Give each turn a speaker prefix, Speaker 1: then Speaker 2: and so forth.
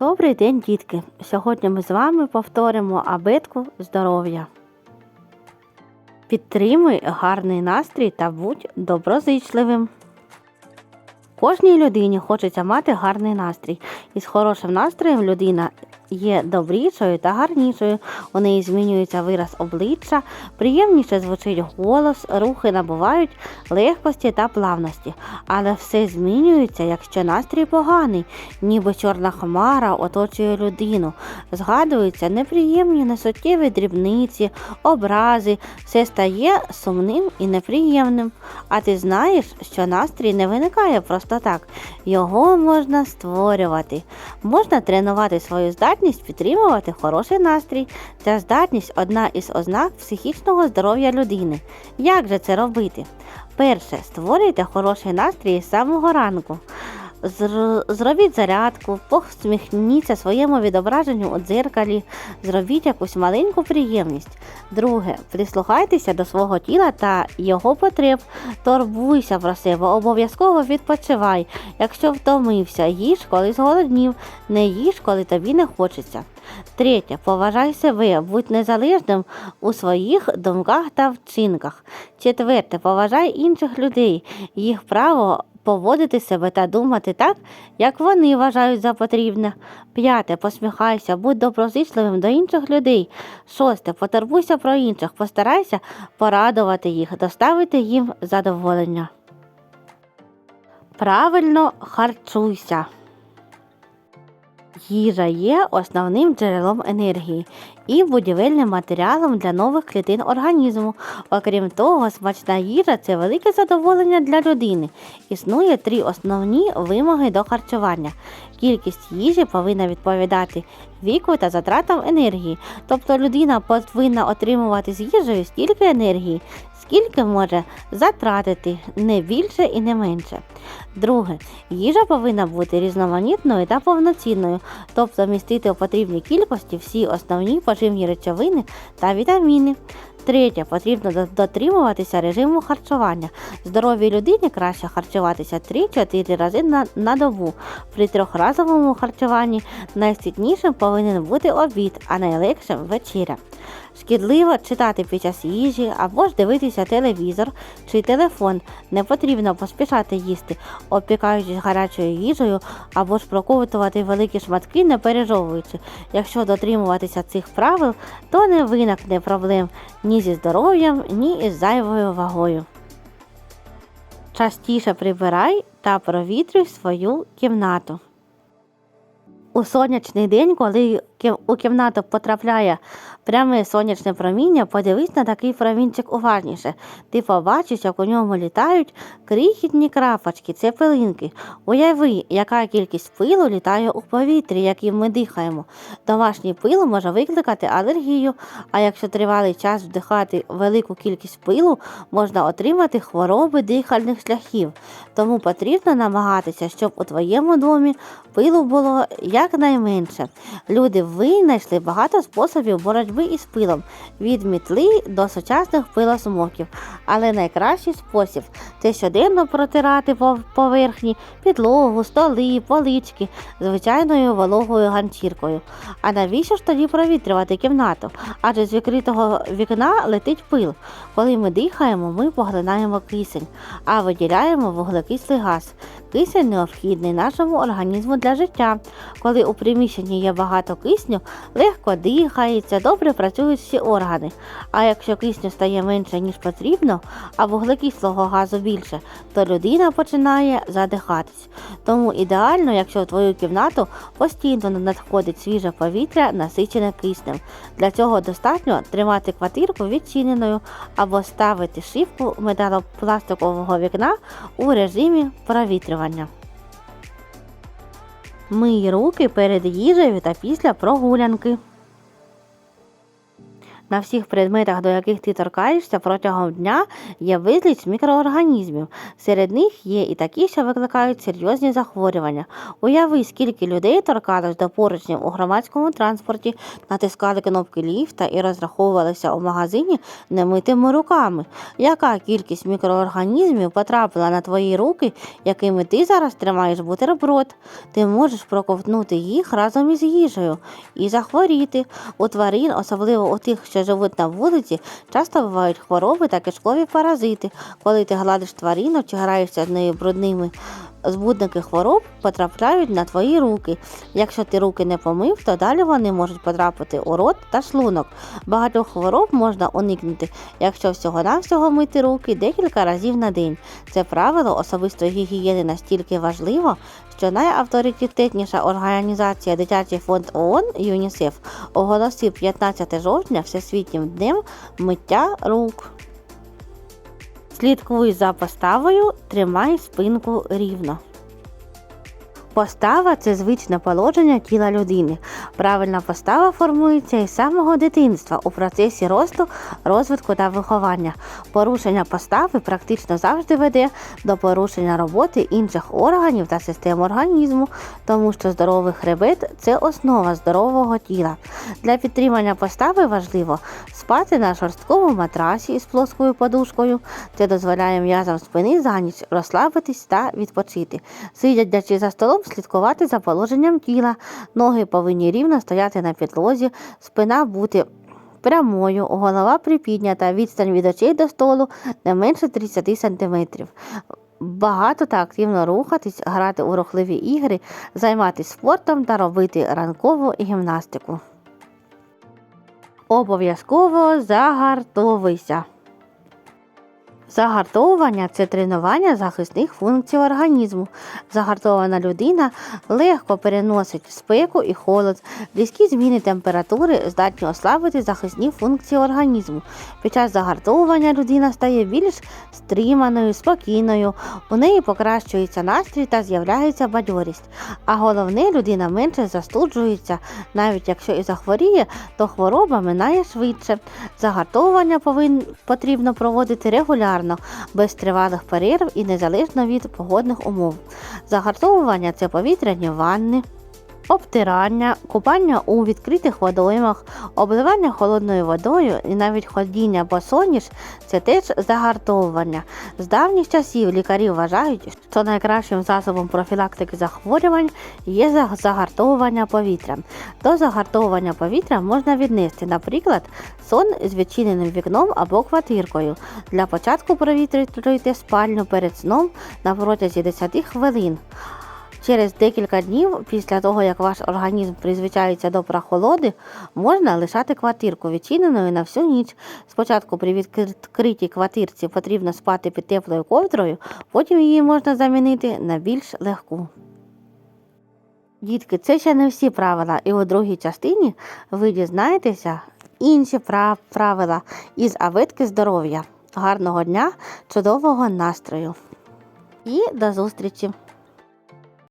Speaker 1: Добрий день, дітки! Сьогодні ми з вами повторимо абетку здоров'я. Підтримуй гарний настрій та будь доброзичливим. Кожній людині хочеться мати гарний настрій. І з хорошим настроєм людина є добрішою та гарнішою. У неї змінюється вираз обличчя, приємніше звучить голос, рухи набувають легкості та плавності. Але все змінюється, якщо настрій поганий, ніби чорна хмара оточує людину. Згадуються неприємні несуттєві дрібниці, образи, все стає сумним і неприємним. А ти знаєш, що настрій не виникає просто так. Його можна створювати. Можна тренувати свою здатність підтримувати хороший настрій. Ця здатність одна із ознак психічного здоров'я людини. Як же це робити? Перше, створюйте хороший настрій з самого ранку. Зр- Зробіть зарядку, посміхніться своєму відображенню у дзеркалі, зробіть якусь маленьку приємність. Друге, прислухайтеся до свого тіла та його потреб, турбуйся про себе, обов'язково відпочивай. Якщо втомився, їж, коли зголоднів, не їж, коли тобі не хочеться. Третє, поважай себе, будь незалежним у своїх думках та вчинках. Четверте, поважай інших людей, їх право поводити себе та думати так, як вони вважають за потрібне. П'яте, посміхайся, будь доброзичливим до інших людей. Шосте, потурбуйся про інших, постарайся порадувати їх, доставити їм задоволення. Правильно харчуйся. Їжа є основним джерелом енергії і будівельним матеріалом для нових клітин організму. Окрім того, смачна їжа це велике задоволення для людини. Існує три основні вимоги до харчування. Кількість їжі повинна відповідати віку та затратам енергії. Тобто людина повинна отримувати з їжею стільки енергії, скільки може затратити, не більше і не менше. Друге, їжа повинна бути різноманітною та повноцінною, тобто містити у потрібній кількості всі основні поживні речовини та вітаміни. Третє, потрібно дотримуватися режиму харчування. Здоровій людині краще харчуватися 3-4 рази на, на добу. При трьохразовому харчуванні найситнішим повинен бути обід, а найлегшим вечеря. Шкідливо читати під час їжі або ж дивитися телевізор чи телефон. Не потрібно поспішати їсти, опікаючись гарячою їжею або ж проковтувати великі шматки, не пережовуючи. Якщо дотримуватися цих правил, то не виникне проблем ні зі здоров'ям, ні із зайвою вагою. Частіше прибирай та провітрюй свою кімнату. У сонячний день, коли у кімнату потрапляє пряме сонячне проміння, подивись на такий промінчик уважніше. Ти побачиш, як у ньому літають крихітні крапочки, це пилинки. Уяви, яка кількість пилу літає у повітрі, яким ми дихаємо. Домашній пил може викликати алергію, а якщо тривалий час вдихати велику кількість пилу, можна отримати хвороби дихальних шляхів. Тому потрібно намагатися, щоб у твоєму домі пилу було якнайменше. Люди винайшли багато способів боротьби із пилом від мітли до сучасних пилосмоків. Але найкращий спосіб це щоденно протирати пов- поверхні, підлогу, столи, полички звичайною вологою ганчіркою. А навіщо ж тоді провітрювати кімнату? Адже з відкритого вікна летить пил. Коли ми дихаємо, ми поглинаємо кисень, а виділяємо вуглекислий газ. Кисень необхідний нашому організму для життя. Коли у приміщенні є багато кисню, легко дихається, добре працюють всі органи. А якщо кисню стає менше, ніж потрібно, а вуглекислого газу більше, то людина починає задихатись. Тому ідеально, якщо в твою кімнату постійно надходить свіже повітря, насичене киснем. Для цього достатньо тримати квартирку відчиненою або ставити шибку металопластикового вікна у режимі провітрювання. Мий руки перед їжею та після прогулянки. На всіх предметах, до яких ти торкаєшся протягом дня, є безліч мікроорганізмів. Серед них є і такі, що викликають серйозні захворювання. Уяви, скільки людей торкалось до поручнів у громадському транспорті, натискали кнопки ліфта і розраховувалися у магазині немитими руками. Яка кількість мікроорганізмів потрапила на твої руки, якими ти зараз тримаєш бутерброд? Ти можеш проковтнути їх разом із їжею і захворіти. У тварин, особливо у тих, що живуть на вулиці, часто бувають хвороби та кишкові паразити. Коли ти гладиш тварину чи граєшся з нею брудними, збудники хвороб потрапляють на твої руки. Якщо ти руки не помив, то далі вони можуть потрапити у рот та шлунок. Багатьох хвороб можна уникнути, якщо всього-навсього мити руки декілька разів на день. Це правило особистої гігієни настільки важливо, що найавторитетніша організація Дитячий фонд ООН ЮНІСЕФ оголосив 15 жовтня Всесвітнім днем миття рук. Слідкуй за поставою, тримай спинку рівно. Постава це звичне положення тіла людини. Правильна постава формується із самого дитинства у процесі росту, розвитку та виховання. Порушення постави практично завжди веде до порушення роботи інших органів та систем організму, тому що здоровий хребет це основа здорового тіла. Для підтримання постави важливо спати на шорсткому матрасі із плоскою подушкою. Це дозволяє м'язам спини за ніч розслабитись та відпочити. Сидячи за столом, слідкувати за положенням тіла. Ноги повинні рівно стояти на підлозі, спина бути прямою, голова припіднята, відстань від очей до столу не менше 30 см. Багато та активно рухатись, грати у рухливі ігри, займатися спортом та робити ранкову гімнастику. Обов'язково загартовуйся. Загартовування це тренування захисних функцій організму. Загартована людина легко переносить спеку і холод. Різкі зміни температури здатні ослабити захисні функції організму. Під час загартовування людина стає більш стриманою, спокійною, у неї покращується настрій та з'являється бадьорість. А головне, людина менше застуджується. Навіть якщо і захворіє, то хвороба минає швидше. Загартовування повин... потрібно проводити регулярно, без тривалих перерв і незалежно від погодних умов. Загартовування це повітряні ванни. Обтирання, купання у відкритих водоймах, обливання холодною водою і навіть ходіння босоніж – це теж загартовування. З давніх часів лікарі вважають, що найкращим засобом профілактики захворювань є загартовування повітря. До загартовування повітря можна віднести, наприклад, сон з відчиненим вікном або квартиркою. Для початку провітрюйте спальню перед сном на протязі 10 хвилин. Через декілька днів після того, як ваш організм призвичається до прохолоди, можна лишати квартирку відчиненою на всю ніч. Спочатку при відкритій квартирці потрібно спати під теплою ковдрою, потім її можна замінити на більш легку. Дітки, це ще не всі правила, і у другій частині ви дізнаєтеся інші правила із аветки здоров'я. Гарного дня, чудового настрою і до зустрічі!